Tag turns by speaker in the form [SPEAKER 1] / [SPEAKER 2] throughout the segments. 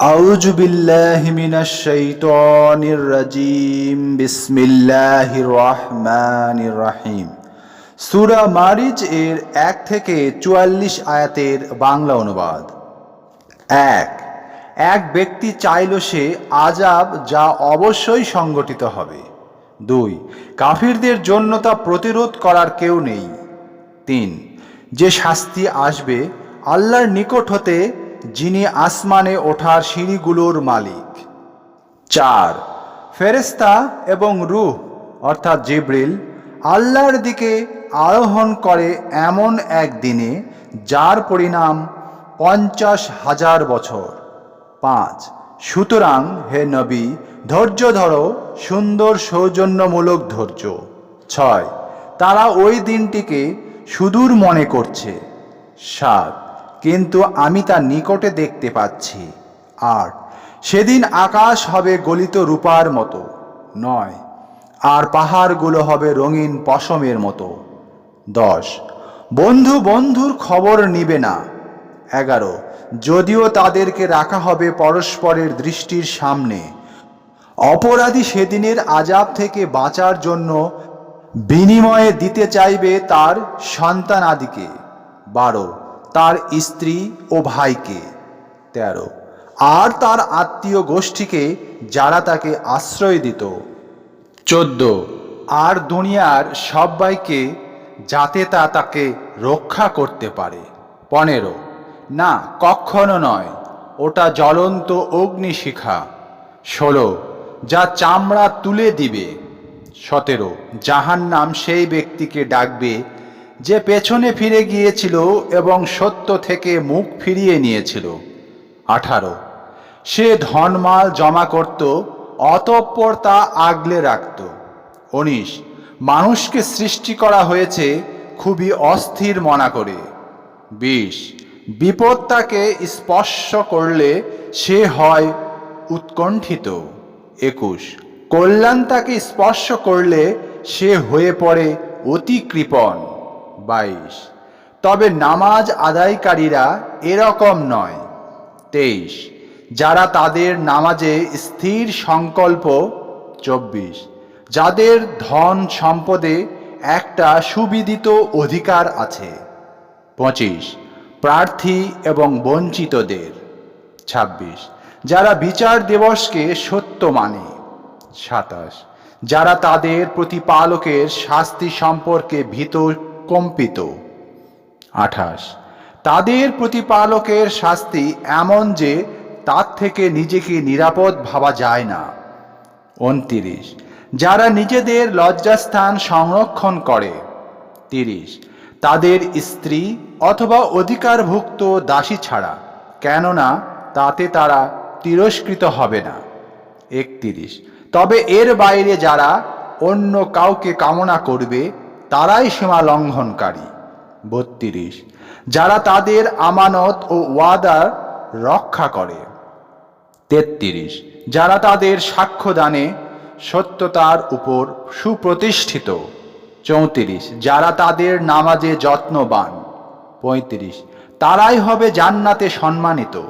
[SPEAKER 1] أعوذ بالله من الشيطان الرجيم بسم الله الرحمن الرحيم সূরা মারিজ এর এক থেকে চুয়াল্লিশ আয়াতের বাংলা অনুবাদ এক এক ব্যক্তি চাইল সে আজাব যা অবশ্যই সংগঠিত হবে দুই কাফিরদের জন্য তা প্রতিরোধ করার কেউ নেই তিন যে শাস্তি আসবে আল্লাহর নিকট হতে যিনি আসমানে ওঠার সিঁড়িগুলোর মালিক। চার ফেরেস্তা এবং রুহ, অর্থাৎ জিব্রিল, আল্লাহর দিকে আরোহণ করে এমন এক দিনে, যার পরিণাম পঞ্চাশ হাজার বছর। পাঁচ, সুতরাং হে নবী, ধৈর্য ধরো, সুন্দর সৌজন্যমূলক ধৈর্য। ছয়, তারা ওই দিনটিকে সুদূর মনে করছে। সাত কিন্তু আমি তা নিকটে দেখতে পাচ্ছি। আর সেদিন আকাশ হবে গলিত রূপার মতো, নয়, আর পাহাড়গুলো হবে রঙিন পশমের মতো। দশ, বন্ধু বন্ধুর খবর নিবে না। এগারো, যদিও তাদেরকে রাখা হবে পরস্পরের দৃষ্টির সামনে। অপরাধী সেদিনের আজাব থেকে বাঁচার জন্য বিনিময়ে দিতে চাইবে তার সন্তানাদিকে। বারো তার স্ত্রী ও ভাইকে। তেরো। আর তার আত্মীয় গোষ্ঠীকে যারা তাকে আশ্রয় দিত। চোদ্দ। আর দুনিয়ার সবাইকে যাতে তা তাকে রক্ষা করতে পারে। পনেরো। না, কখনো নয়, ওটা জ্বলন্ত অগ্নিশিখা। ষোলো। যা চামড়া তুলে দিবে। সতেরো। জাহান নাম সেই ব্যক্তিকে ডাকবে যে পেছনে ফিরে গিয়েছিল এবং সত্য থেকে মুখ ফিরিয়ে নিয়েছিল। আঠারো। সে ধনমাল জমা করত, অতঃপর তা আগলে রাখত। উনিশ। মানুষকে সৃষ্টি করা হয়েছে খুবই অস্থির মনা করে। বিশ। বিপদ তাকে স্পর্শ করলে সে হয় উৎকণ্ঠিত। একুশ। কল্যাণ তাকে স্পর্শ করলে সে হয়ে পড়ে অতি কৃপণ। বাইশ। তবে নামাজ আদায়কারীরা এরকম নয়। তেইশ। যারা তাদের নামাজে স্থির সংকল্প, চব্বিশ। যাদের ধন সম্পদে একটা সুবিদিত অধিকার আছে। পঁচিশ। প্রার্থী এবং বঞ্চিতদের। ছাব্বিশ। যারা বিচার দিবসকে সত্য মানে। সাতাশ। যারা তাদের প্রতিপালকের শাস্তি সম্পর্কে ভীত কম্পিত। আঠাশ। তাদের প্রতিপালকের শাস্তি এমন যে তার থেকে নিজেকে নিরাপদ ভাবা যায় না। উনতিরিশ। যারা নিজেদের লজ্জাস্থান সংরক্ষণ করে। তিরিশ। তাদের স্ত্রী অথবা অধিকারভুক্ত দাসী ছাড়া, কেননা তাতে তারা তিরস্কৃত হবে না। একত্রিশ। তবে এর বাইরে যারা অন্য কাউকে কামনা করবে তারাই সীমা লঙ্ঘনকারী। বত্রিশ। যারা তাদের আমানত ও ওয়াদার রক্ষা করে। তেত্রিশ। যারা তাদের সাক্ষ্যদানে সত্যতার উপর সুপ্রতিষ্ঠিত। চৌত্রিশ। যারা তাদের নামাজে যত্নবান। পঁয়ত্রিশ। তারাই হবে জান্নাতে সম্মানিত।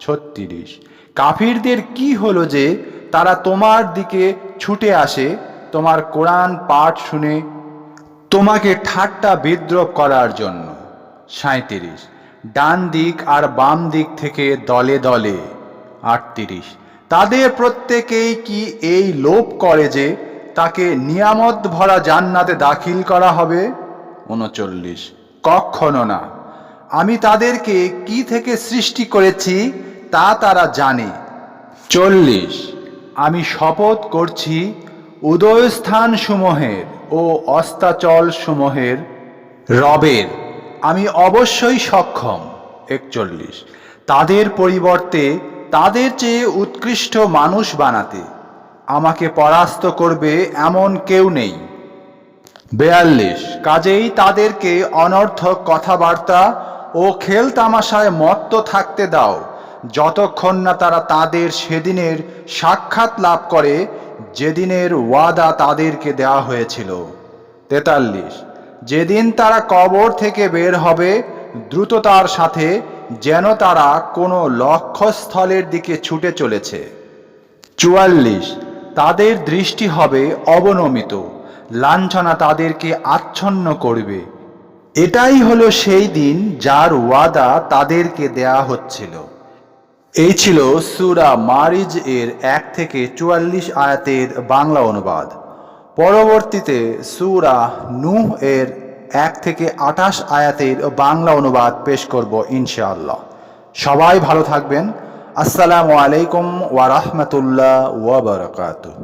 [SPEAKER 1] ছত্রিশ। কাফিরদের কি হলো যে তারা তোমার দিকে ছুটে আসে, তোমার কোরআন পাঠ শুনে তোমাকে ঠাট্টা বিদ্রোপ করার জন্য। সাঁত্রিশ ডান দিক আর বাম দিক থেকে দলে দলে। আটত্রিশ। তাদের প্রত্যেকেই কি এই লোভ করে যে তাকে নিয়ামত ভরা জান্নাতে দাখিল করা হবে? উনচল্লিশ। কখনো না। আমি তাদেরকে কি থেকে সৃষ্টি করেছি তা তারা জানে। চল্লিশ। আমি শপথ করছি উদয়স্থান সমূহের ও অস্তাচল সমূহের রবের। আমি অবশ্যই সক্ষম। একচল্লিশ। তাদের পরিবর্তে তাদের চেয়ে উৎকৃষ্ট মানুষ বানাতে। আমাকে পরাস্ত করবে এমন কেউ নেই। বেয়াল্লিশ। কাজেই তাদেরকে অনর্থক কথাবার্তা ও খেল তামাশায় মত্ত থাকতে দাও। যতক্ষণ না তারা তাদের সেদিনের সাক্ষাৎ লাভ করে যেদিনের ওয়াদা তাদেরকে দেওয়া হয়েছিল। তেতাল্লিশ। যেদিন তারা কবর থেকে বের হবে, দ্রুততার সাথে যেন তারা কোনো লক্ষ্যস্থলের দিকে ছুটে চলেছে। চুয়াল্লিশ। তাদের দৃষ্টি হবে অবনমিত। লাঞ্ছনা তাদেরকে আচ্ছন্ন করবে। এটাই হলো সেই দিন যার ওয়াদা তাদেরকে দেয়া হচ্ছিল। এই ছিল সুরা মারিজ এর এক থেকে চুয়াল্লিশ আয়াতের বাংলা অনুবাদ। পরবর্তীতে সুরা নূহ এর এক থেকে আঠাশ আয়াতের বাংলা অনুবাদ পেশ করব ইনশাআল্লাহ। সবাই ভালো থাকবেন। আসসালামু আলাইকুম ওয়া রাহমাতুল্লাহ ওয়া বারাকাতুহু।